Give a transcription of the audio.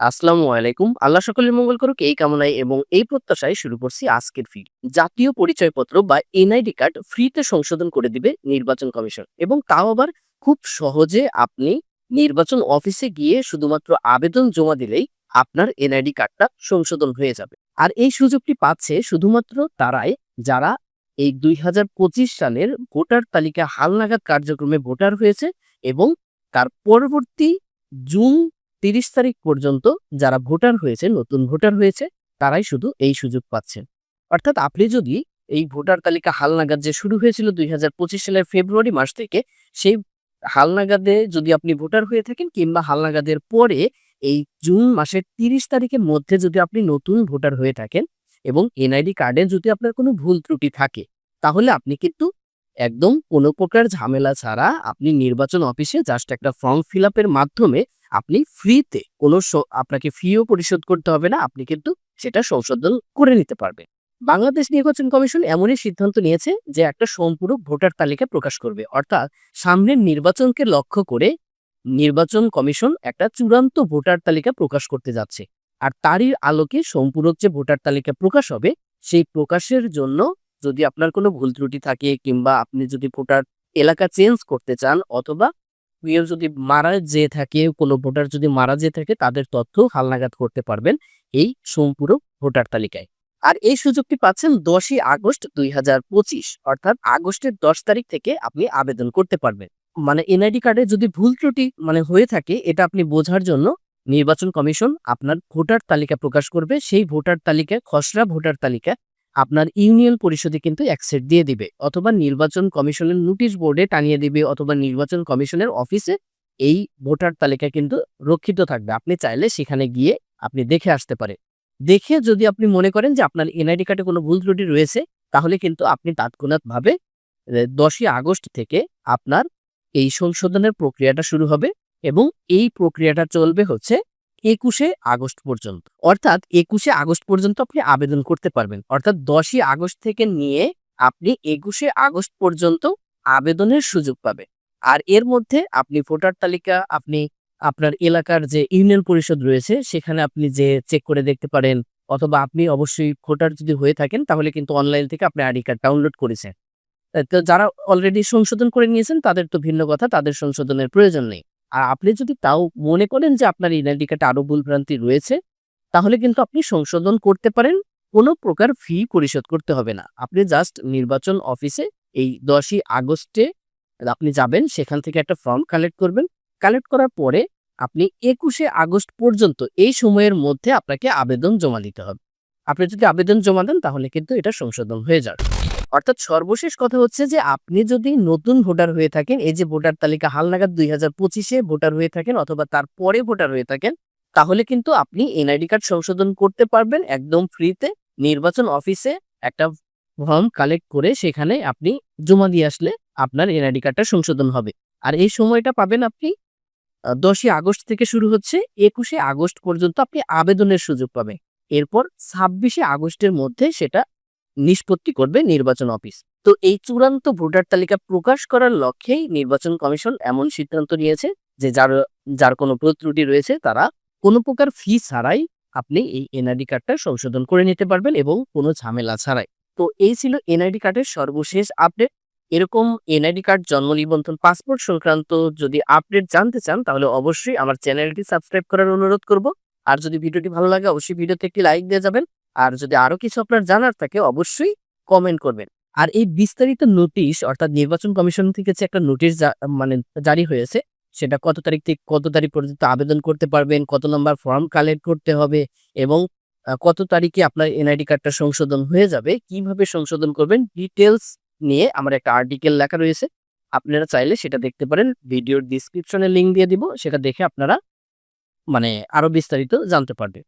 আসসালামু আলাইকুম। আল্লাহ সকলের মঙ্গল করুক, এই কামনায় এবং এই প্রত্যাশায় শুরু করছি আজকের ফি জাতীয় পরিচয়পত্র বা এনআইডি কার্ড ফ্রিতে সংশোধন করে দিবে নির্বাচন কমিশন এবং তাও আবার খুব সহজে আপনি নির্বাচন অফিসে গিয়ে শুধুমাত্র আবেদন জমা দিলেই আপনার এনআইডি কার্ডটা সংশোধন হয়ে যাবে। আর এই সুযোগটি পাচ্ছে শুধুমাত্র তারাই যারা এই দুই হাজার পঁচিশ সালের ভোটার তালিকা হালনাগাদ কার্যক্রমে ভোটার হয়েছে এবং তার পরবর্তী জুন তিরিশ তারিখ পর্যন্ত যারা ভোটার হয়েছে, নতুন ভোটার হয়েছে, তারাই শুধু এই সুযোগ পাচ্ছেন অর্থাৎ আপনি যদি এই ভোটার তালিকা হালনাগাদ যে শুরু হয়েছিল দুই হাজার পঁচিশ সালের ফেব্রুয়ারি মাস থেকে, সেই হালনাগাদে যদি আপনি ভোটার হয়ে থাকেন কিংবা হালনাগাদের পরে এই জুন মাসের তিরিশ তারিখের মধ্যে যদি আপনি নতুন ভোটার হয়ে থাকেন এবং এনআইডি কার্ডে যদি আপনার কোনো ভুল ত্রুটি থাকে, তাহলে আপনি কিন্তু একদম কোনো প্রকার ঝামেলা ছাড়া আপনি নির্বাচন অফিসে জাস্ট একটা ফর্ম ফিল মাধ্যমে আপনি ফ্রিতে কোনো আপনাকে ফিও পরিশোধ করতে হবে না, আপনি কিন্তু সেটা সংশোধন করে নিতে পারবেন। বাংলাদেশ নির্বাচন কমিশন এমনই সিদ্ধান্ত নিয়েছে যে একটা সম্পূরক ভোটার তালিকা প্রকাশ করবে। অর্থাৎ সামনের নির্বাচনকে লক্ষ্য করে নির্বাচন কমিশন একটা চূড়ান্ত ভোটার তালিকা প্রকাশ করতে যাচ্ছে। আর তারই আলোকে সম্পূরক যে ভোটার তালিকা প্রকাশ হবে, সেই প্রকাশের জন্য যদি আপনার কোনো ভুল ত্রুটি থাকে কিংবা আপনি যদি ভোটার এলাকা চেঞ্জ করতে চান অথবা কেউ যদি মারা যেয়ে থাকে, কোনো ভোটার যদি মারা যেয়ে থাকে, তাদের তথ্য হালনাগাদ করতে পারবেন এই সম্পূরক ভোটার তালিকায়। আর এই সুযোগটি পাচ্ছেন দশই আগস্ট দুই হাজার পঁচিশ, অর্থাৎ আগস্টের দশ তারিখ থেকে আপনি আবেদন করতে পারবেন। মানে এনআইডি কার্ডে যদি ভুল ত্রুটি মানে হয়ে থাকে, এটা আপনি বোঝার জন্য নির্বাচন কমিশন আপনার ভোটার তালিকা প্রকাশ করবে। সেই ভোটার তালিকা খসড়া ভোটার তালিকা আপনার ইউনিয়ন পরিষদে কিন্তু অ্যাকসেপ্ট দিয়ে দিবে। অথবা নির্বাচন কমিশনের নোটিশ বোর্ডে টানিয়ে দিবে অথবা নির্বাচন কমিশনের অফিসে এই ভোটার তালিকা কিন্তু রক্ষিত থাকবে। আপনি চাইলে সেখানে গিয়ে আপনি দেখে আসতে পারেন। দেখে যদি আপনি মনে করেন যে আপনার এনআইডি কার্ডে কোনো ভুল ত্রুটি রয়েছে, তাহলে কিন্তু আপনি তাৎক্ষণিকভাবে দশই আগস্ট থেকে আপনার এই সংশোধনের প্রক্রিয়াটা শুরু হবে এবং এই প্রক্রিয়াটা চলবে হচ্ছে একুশে আগস্ট পর্যন্ত। অর্থাৎ একুশে আগস্ট পর্যন্ত আপনি আবেদন করতে পারবেন। অর্থাৎ দশই আগস্ট থেকে নিয়ে আপনি একুশে আগস্ট পর্যন্ত আবেদনের সুযোগ পাবেন। আর এর মধ্যে আপনি ভোটার তালিকা, আপনি আপনার এলাকার যে ইউনিয়ন পরিষদ রয়েছে, সেখানে আপনি যে চেক করে দেখতে পারেন, অথবা আপনি অবশ্যই ভোটার যদি হয়ে থাকেন, তাহলে কিন্তু অনলাইন থেকে আপনি আইডি কার্ড ডাউনলোড করেছেন। তো যারা অলরেডি সংশোধন করে নিয়েছেন, তাদের তো ভিন্ন কথা, তাদের সংশোধনের প্রয়োজন নেই। আর আপনি যদি তাও মনে করেন যে আপনার এনআইডি কার্ডে আরও ভুলভ্রান্তি রয়েছে, তাহলে কিন্তু আপনি সংশোধন করতে পারেন, কোনো প্রকার ফি পরিশোধ করতে হবে না। আপনি জাস্ট নির্বাচন অফিসে এই দশই আগস্টে আপনি যাবেন, সেখান থেকে একটা ফর্ম কালেক্ট করবেন। কালেক্ট করার পরে আপনি একুশে আগস্ট পর্যন্ত এই সময়ের মধ্যে আপনাকে আবেদন জমা দিতে হবে। আপনি যদি আবেদন জমা দেন, তাহলে কিন্তু এটা সংশোধন হয়ে যাবে। অর্থাৎ সর্বশেষ কথা হচ্ছে যে, আপনি যদি নতুন ভোটার হয়ে থাকেন, এই যে ভোটার তালিকা হালনাগাদ দুই হাজার পঁচিশে ভোটার হয়ে থাকেন অথবা তার পরে ভোটার হয়ে থাকেন, তাহলে কিন্তু আপনি এনআইডি কার্ড সংশোধন করতে পারবেন একদম ফ্রিতে। নির্বাচন অফিসে একটা ফর্ম কালেক্ট করে সেখানে আপনি জমা দিয়ে আসলে আপনার এনআইডি কার্ডটা সংশোধন হবে। আর এই সময়টা পাবেন আপনি দশই আগস্ট থেকে শুরু হচ্ছে, একুশে আগস্ট পর্যন্ত আপনি আবেদনের সুযোগ পাবেন। এরপর ছাব্বিশে আগস্টের মধ্যে সেটা নিষ্পত্তি করবে নির্বাচন অফিস। তো এই চূড়ান্ত ভোটার তালিকা প্রকাশ করার লক্ষ্যেই নির্বাচন কমিশন এমন সিদ্ধান্ত নিয়েছে যে যার যার কোনো ভুল ত্রুটি রয়েছে তারা কোনো প্রকার ফি ছাড়াই আপনি এই এনআইডি কার্ডটা সংশোধন করে নিতে পারবেন এবং কোনো ঝামেলা ছাড়াই। তো এই ছিল এনআইডি কার্ডের সর্বশেষ আপডেট এরকম এনআইডি কার্ড জন্ম নিবন্ধন পাসপোর্ট সংক্রান্ত যদি আপডেট জানতে চান তাহলে অবশ্যই আমার চ্যানেলটি সাবস্ক্রাইব করার অনুরোধ করব। আর যদি ভিডিওটি ভালো লাগে, অবশ্যই ভিডিওতে একটি লাইক দিয়ে যাবেন। আর যদি আরও কিছু আপনার জানার থাকে, অবশ্যই কমেন্ট করবেন। আর এই বিস্তারিত নোটিশ, অর্থাৎ নির্বাচন কমিশন থেকে যে একটা নোটিশ মানে জারি হয়েছে, সেটা কত তারিখ থেকে কত তারিখ পর্যন্ত আবেদন করতে পারবেন, কত নম্বর ফর্ম কালেক্ট করতে হবে এবং কত তারিখে আপনার এনআইডি কার্ডটা সংশোধন হয়ে যাবে, কীভাবে সংশোধন করবেন ডিটেলস নিয়ে আমার একটা আর্টিকেল লেখা রয়েছে। আপনারা চাইলে সেটা দেখতে পারেন, ভিডিওর ডিসক্রিপশনে লিংক দিয়ে দিব, সেটা দেখে আপনারা মানে আরও বিস্তারিত জানতে পারবেন